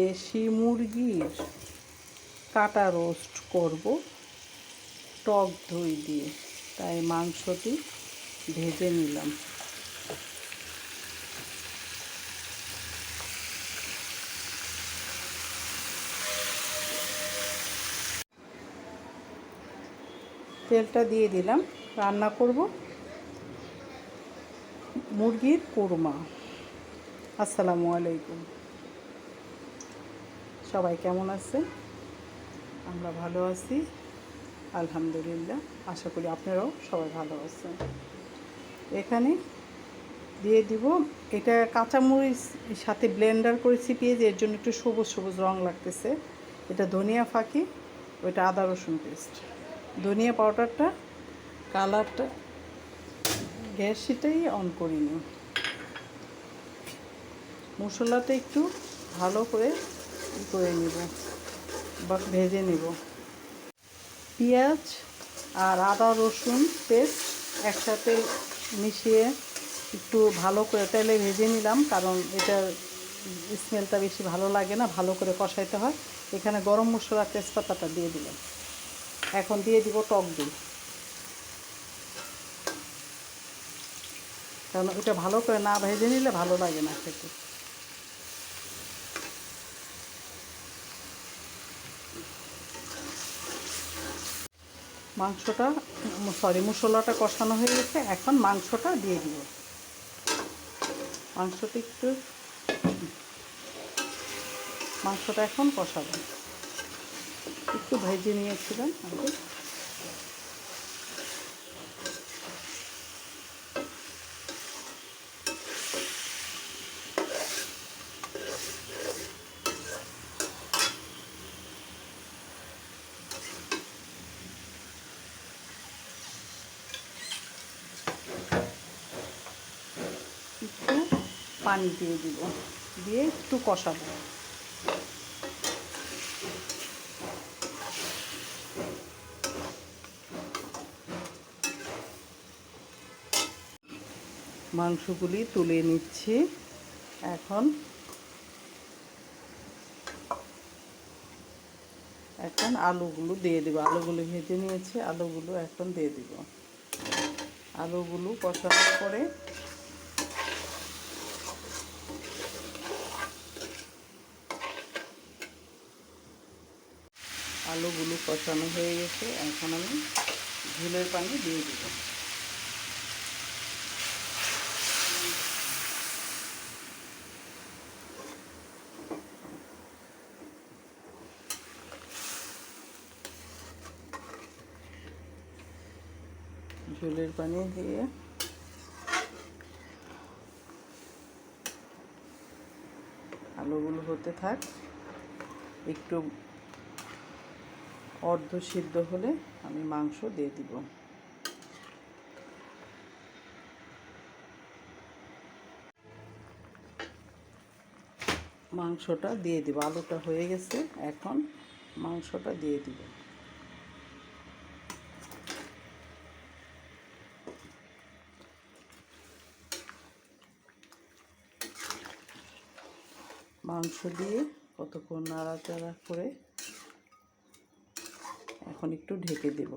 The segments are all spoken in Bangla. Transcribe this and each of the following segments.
দেশি মুরগির কাটা রোস্ট করব। টক দই দিয়ে। তাই মাংসটি ভেজে নিলাম। তেলটা দিয়ে দিলাম। রান্না করব মুরগির কোরমা। আসসালামু আলাইকুম। সবাই কেমন আছেন আমরা ভালো আছি, আলহামদুলিল্লাহ। আশা করি আপনারাও সবাই ভালো আছেন। এখানে দিয়ে দিব, এটা কাঁচামরিচ সাথে ব্লেন্ডার করেছি পেঁয়াজ এর জন্য একটু সবুজ সবুজ রং লাগতেছে, এটা ধনিয়া ফাঁকি, ওইটা আদা রসুন পেস্ট। ধনিয়া পাউডারটা, কালারটা গ্যাসটাই অন করিনি। মশলাটা একটু ভালো করে করে নিব বা ভেজে নিব। পেঁয়াজ আর আদা, রসুন পেস্ট একসাথে মিশিয়ে একটু ভালো করে তেলে ভেজে নিলাম, কারণ এটার স্মেলটা বেশি ভালো লাগে না, ভালো করে কষাইতে হয়। এখানে গরম মশলা তেজপাতাটা দিয়ে দিলাম। এখন দিয়ে দিব টক দই। কারণ ওটা ভালো করে না ভেজে নিলে ভালো লাগে না খেতে। মাংসটা সরি মশলাটা কষানো হয়ে গেছে। এখন মাংসটা দিয়ে দিব। মাংসটা একটু, মাংসটা এখন কষাবো। একটু ভেজে নিয়েছিলাম, আগে একটু পানি দিয়ে দিব। দিয়ে একটু কষাবো। মাংসগুলি তুলে নিচ্ছি। এখন এখন আলুগুলো দিয়ে দেবো। আলুগুলো ভেজে নিয়েছি, আলুগুলো এখন দিয়ে দিব। আলুগুলো কষানোর পরে আলুগুলো কষানো হয়ে গেছে। এখন আমি ঝুলের পানি দিয়ে দেবো। ঝোলের পানি দিয়ে আলুগুলো হতে থাক। একটু অর্ধ সিদ্ধ হলে আমি মাংস দিয়ে দিব। মাংসটা দিয়ে দিব। আলুটা হয়ে গেছে, এখন মাংসটা দিয়ে দিব। মাংস দিয়ে কতক্ষণ নাড়াচাড়া করে এখন একটু ঢেকে দেব।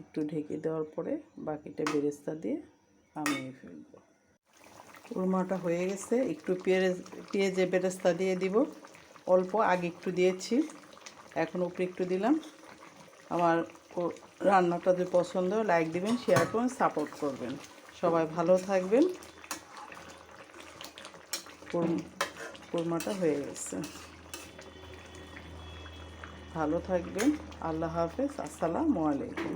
একটু ঢেকে দেওয়ার পরে বাকিটা বেরেস্তা দিয়ে নামিয়ে ফেলব। কুরমাটা হয়ে গেছে, একটু পেঁয়াজ, পেঁয়াজে বেরেস্তা দিয়ে দিব। অল্প আগে একটু দিয়েছি, এখন উপরে একটু দিলাম। আমার রান্নাটা যদি পছন্দ লাইক দিবেন শেয়ার করবেন সাপোর্ট করবেন। সবাই ভালো থাকবেন। কোরমাটা হয়ে গেছে। ভালো থাকবেন। আল্লাহ হাফেজ। আসসালামু আলাইকুম।